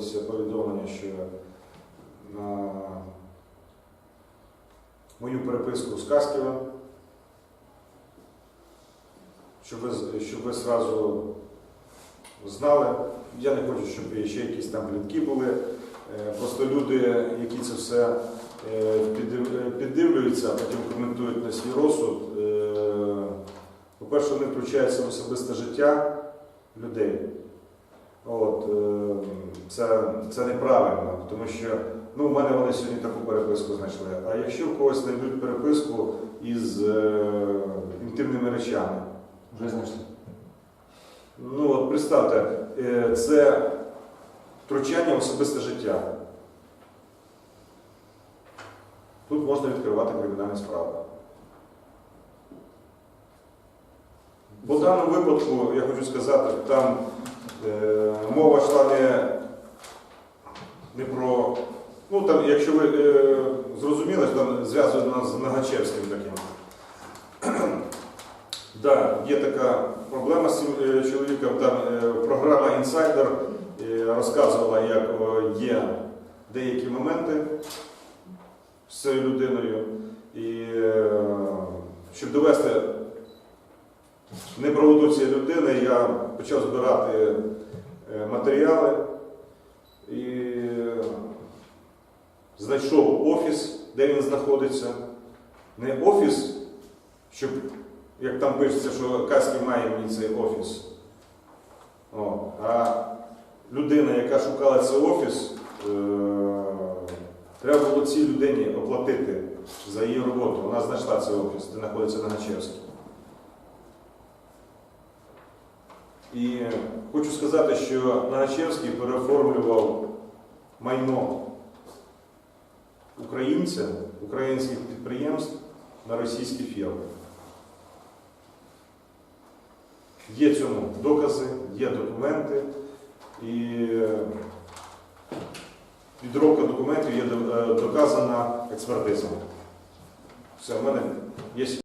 з'явилися повідомлення, що на мою переписку з Касківа, щоб ви, щоб ви зразу знали. Я не хочу, щоб ще якісь там плітки були. Е, Просто люди, які це все е, піддивлюються, а потім коментують на свій розсуд. е, По-перше, вони включаються в особисте життя людей. От, е, це, це неправильно, тому що ну, в мене вони сьогодні таку переписку знайшли. А якщо в когось знайдуть переписку із е, інтимними речами, Вже знайшли. ну от представте, е, це втручання в особисте життя. Тут можна відкривати кримінальні справи. По даному випадку, я хочу сказати, там мова йшла не, не про. Ну, там, якщо ви е, зрозуміли, що там зв'язано з Нагачевським таким. да, є така проблема з цим е, чоловіком. Там е, програма Інсайдер е, розказувала, як е, є деякі моменти з цією людиною. І е, щоб довести неправоту цієї людини, я почав збирати е, матеріали і знайшов офіс, де він знаходиться. Не офіс, щоб, як там пишеться, що Каський має мені цей офіс. О, а людина, яка шукала цей офіс, е, треба було цій людині оплатити за її роботу. Вона знайшла цей офіс, де знаходиться Нагачевський. І хочу сказати, що Нагачевський переоформлював майно українця, українських підприємств на російські фірми. Є цьому докази, є документи, і підробка документів є е, доказана експертизами. Все, в мене є